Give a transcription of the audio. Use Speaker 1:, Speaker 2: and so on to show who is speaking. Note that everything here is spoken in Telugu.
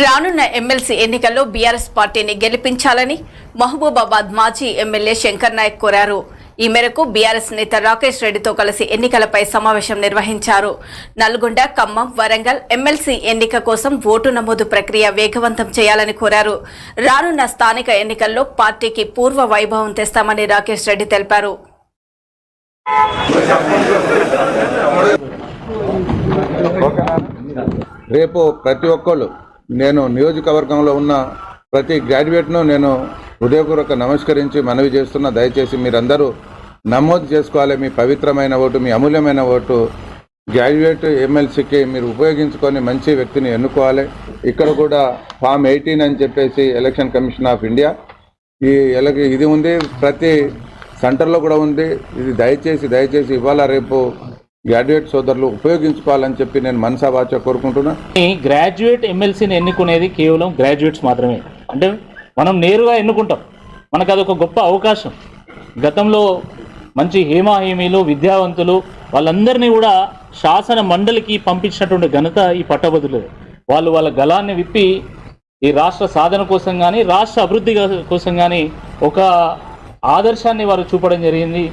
Speaker 1: రానున్న ఎమ్మెల్సీ ఎన్నికల్లో బీఆర్ఎస్ పార్టీని గెలిపించాలని మహబూబాబాద్ మాజీ ఎమ్మెల్యే శంకర్ నాయక్ కోరారు. ఈ మేరకు బీఆర్ఎస్ నేత రాకేష్ రెడ్డితో కలిసి ఎన్నికలపై సమావేశం నిర్వహించారు. నల్గొండ ఖమ్మం వరంగల్ ఎమ్మెల్సీ ఎన్నిక కోసం ఓటు నమోదు ప్రక్రియ వేగవంతం చేయాలని కోరారు. రానున్న స్థానిక ఎన్నికల్లో పార్టీకి పూర్వ వైభవం తెస్తామని రాకేష్ రెడ్డి తెలిపారు.
Speaker 2: రేపు ప్రతి ఒక్కళ్ళు నేను నియోజకవర్గంలో ఉన్న ప్రతి గ్రాడ్యుయేట్ను నేను హృదయపూర్వక నమస్కరించి మనవి చేస్తున్న. దయచేసి మీరందరూ నమోదు చేసుకోవాలి. మీ పవిత్రమైన ఓటు మీ అమూల్యమైన ఓటు. గ్రాడ్యుయేట్ ఎమ్మెల్సీకి మీరు ఉపయోగించుకొని మంచి వ్యక్తిని ఎన్నుకోవాలి. ఇక్కడ కూడా ఫామ్ ఎయిటీన్ అని చెప్పేసి ఎలక్షన్ కమిషన్ ఆఫ్ ఇండియా. ఈ ఎలక ఇది ఉంది. ప్రతి సెంటర్లో కూడా ఉంది. ఇది దయచేసి దయచేసి ఇవాళ రేపు గ్రాడ్యుయేట్ సోదరులు ఉపయోగించుకోవాలని చెప్పి నేను మనసావాచ కోరుకుంటున్నా.
Speaker 3: గ్రాడ్యుయేట్ ఎమ్మెల్సీని ఎన్నుకునేది కేవలం గ్రాడ్యుయేట్స్ మాత్రమే. అంటే మనం నేరుగా ఎన్నుకుంటాం. మనకు అదొక గొప్ప అవకాశం. గతంలో మంచి హేమాహేమీలు విద్యావంతులు వాళ్ళందరినీ కూడా శాసన మండలికి పంపించినటువంటి ఘనత ఈ పట్టభద్రులు వాళ్ళు వాళ్ళ గలాన్ని విప్పి ఈ రాష్ట్ర సాధన కోసం కానీ రాష్ట్ర అభివృద్ధి కోసం కానీ ఒక ఆదర్శాన్ని వారు చూపడం జరిగింది.